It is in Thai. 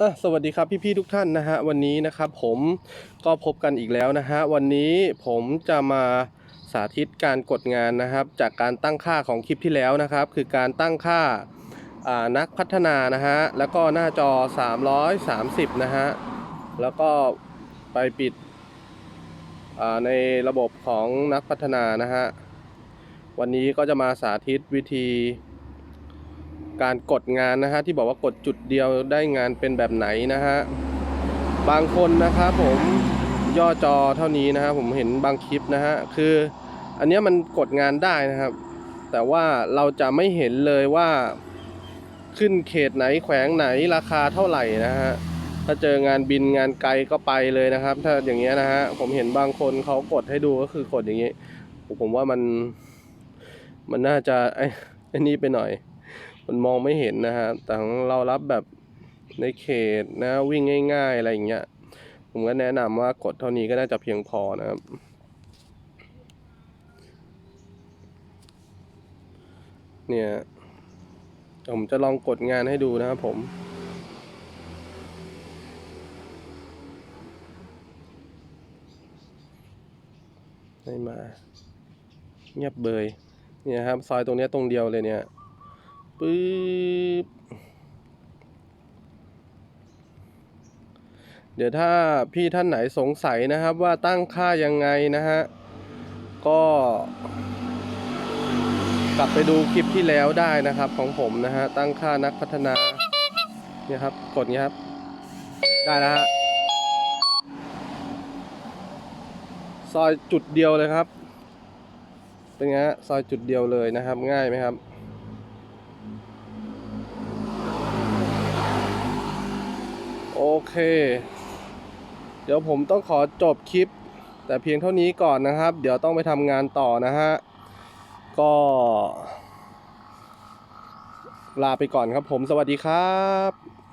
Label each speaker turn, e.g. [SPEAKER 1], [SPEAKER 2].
[SPEAKER 1] อะสวัสดีครับพี่ๆทุกท่านนะฮะวันนี้นะครับผมก็พบกันอีกแล้วนะฮะวันนี้ผมจะมาสาธิตการกดงานนะครับ จากการตั้งค่าของคลิปที่แล้วนะครับ คือการตั้งค่าานักพัฒนานะฮะแล้วก็หน้าจอ 330 นะฮะแล้วก็ไปปิดในระบบของนักพัฒนานะฮะวันนี้ก็จะมาสาธิตวิธี การกดงานนะฮะที่บอกว่ากดจุดเดียวได้งานเป็นแบบไหนนะฮะบางคนนะครับผมย่อจอเท่านี้นะฮะผมเห็นบางคลิปนะฮะคืออันนี้มันกดงานได้นะครับ แต่ว่าเราจะไม่เห็นเลยว่าขึ้นเขตไหนแขวงไหนราคาเท่าไหร่นะฮะถ้าเจองานบินงานไกลก็ไปเลยนะครับ ถ้าอย่างเงี้ยนะฮะผมเห็นบางคนเขากดให้ดูก็คือกดอย่างงี้ผมว่ามันมันน่าจะไอ้นี่ไปหน่อย มันมองไม่เห็นนะฮะ แต่ของเรารับแบบในเขตนะวิ่งง่าย ๆ อะไรอย่างเงี้ย ผมก็แนะนำว่ากดเท่านี้ก็น่าจะเพียงพอนะครับ เนี่ย ผมจะลองกดงานให้ดูนะครับผมไม่มา เงียบเบย เนี่ยครับ ซอยตรงนี้ตรงเดียวเลยเนี่ย ปึ๊บเดี๋ยวถ้าพี่ท่านไหนสงสัยนะครับว่าตั้งค่ายังไงนะฮะ ก็ กลับไปดูคลิปที่แล้วได้นะครับของผมนะฮะ ตั้งค่านักพัฒนาเนี่ยครับ กดเงี้ยครับ ได้แล้วฮะซอยจุดเดียวเลยครับ เป็นไงฮะซอยจุดเดียวเลยนะครับ ง่ายไหมครับ โอเค เดี๋ยวผมต้องขอจบคลิป แต่เพียงเท่านี้ก่อนนะครับ เดี๋ยวต้องไปทำงานต่อนะฮะ ก็ ลาไปก่อนครับผมสวัสดีครับ